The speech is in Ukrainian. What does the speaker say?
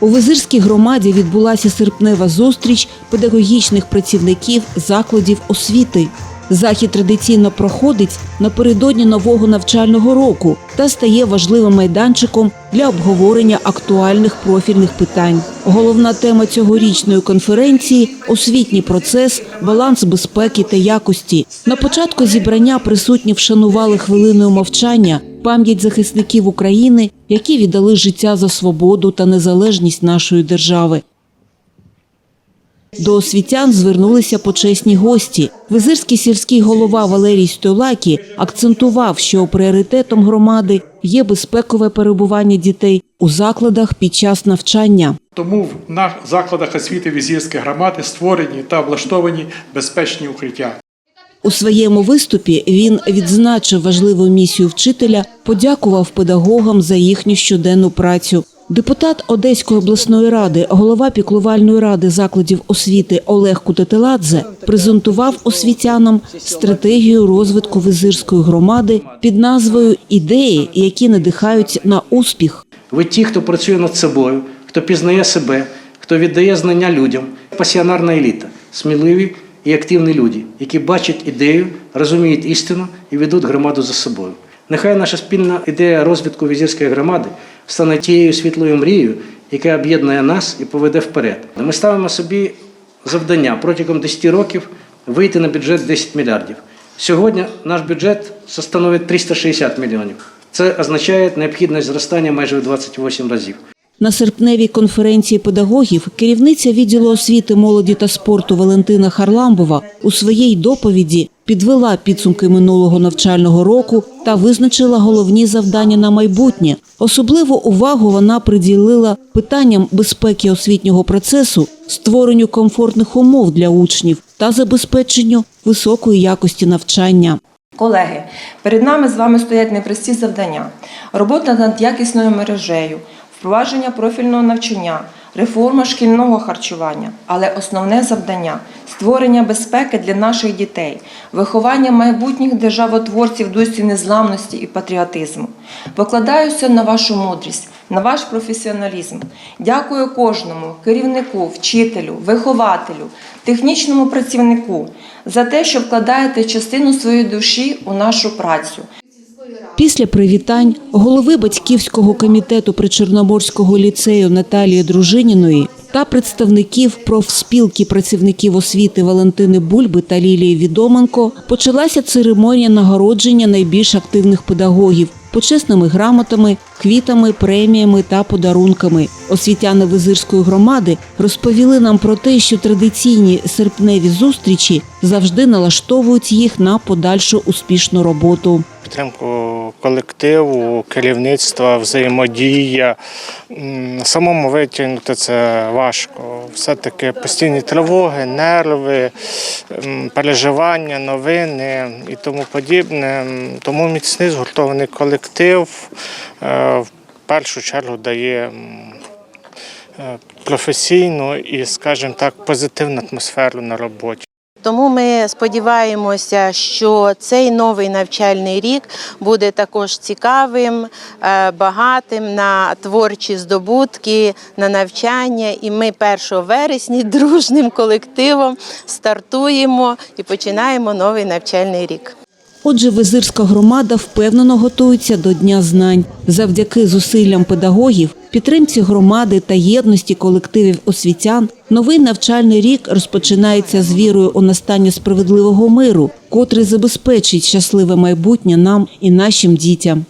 У Визирській громаді відбулася серпнева зустріч педагогічних працівників закладів освіти. Захід традиційно проходить напередодні нового навчального року та стає важливим майданчиком для обговорення актуальних профільних питань. Головна тема цьогорічної конференції освітній процес, баланс безпеки та якості. На початку зібрання присутні вшанували хвилиною мовчання пам'ять захисників України, які віддали життя за свободу та незалежність нашої держави. До освітян звернулися почесні гості. Визирський сільський голова Валерій Столакі акцентував, що пріоритетом громади є безпекове перебування дітей у закладах під час навчання. Тому в на закладах освіти візірської громади створені та облаштовані безпечні укриття. У своєму виступі він відзначив важливу місію вчителя, подякував педагогам за їхню щоденну працю. Депутат Одеської обласної ради, голова піклувальної ради закладів освіти Олег Кутетеладзе презентував освітянам стратегію розвитку визирської громади під назвою Ідеї, які надихають на успіх. Ви ті, хто працює над собою, хто пізнає себе, хто віддає знання людям. Пасіонарна еліта, сміливі і активні люди, які бачать ідею, розуміють істину і ведуть громаду за собою. Нехай наша спільна ідея розвитку візірської громади стане тією світлою мрією, яка об'єднує нас і поведе вперед. Ми ставимо собі завдання протягом 10 років вийти на бюджет 10 мільярдів. Сьогодні наш бюджет становить 360 мільйонів. Це означає необхідність зростання майже в 28 разів. На серпневій конференції педагогів керівниця відділу освіти, молоді та спорту Валентина Харламбова у своїй доповіді підвела підсумки минулого навчального року та визначила головні завдання на майбутнє. Особливу увагу вона приділила питанням безпеки освітнього процесу, створенню комфортних умов для учнів та забезпеченню високої якості навчання. Колеги, перед нами з вами стоять непрості завдання: робота над якісною мережею, впровадження профільного навчання, реформа шкільного харчування, але основне завдання створення безпеки для наших дітей, виховання майбутніх державотворців в дусі незламності і патріотизму. Покладаюся на вашу мудрість, на ваш професіоналізм. Дякую кожному керівнику, вчителю, вихователю, технічному працівнику за те, що вкладаєте частину своєї душі у нашу працю. Після привітань голови батьківського комітету Причорноморського ліцею Наталії Дружиніної та представників профспілки працівників освіти Валентини Бульби та Лілії Відоменко почалася церемонія нагородження найбільш активних педагогів почесними грамотами, квітами, преміями та подарунками. Освітяни Визирської громади розповіли нам про те, що традиційні серпневі зустрічі завжди налаштовують їх на подальшу успішну роботу. Підтримку колективу, керівництва, взаємодія. Самому витягнути це важко. Все-таки постійні тривоги, нерви, переживання, новини і тому подібне. Тому міцний згуртований колектив е, в першу чергу дає е, професійну і, скажімо так, позитивну атмосферу на роботі. Тому ми сподіваємося, що цей новий навчальний рік буде також цікавим, е, багатим на творчі здобутки, на навчання. І ми 1 вересня дружним колективом стартуємо і починаємо новий навчальний рік. Отже, визирська громада впевнено готується до Дня знань. Завдяки зусиллям педагогів, підтримці громади та єдності колективів освітян, новий навчальний рік розпочинається з вірою у настання справедливого миру, котрий забезпечить щасливе майбутнє нам і нашим дітям.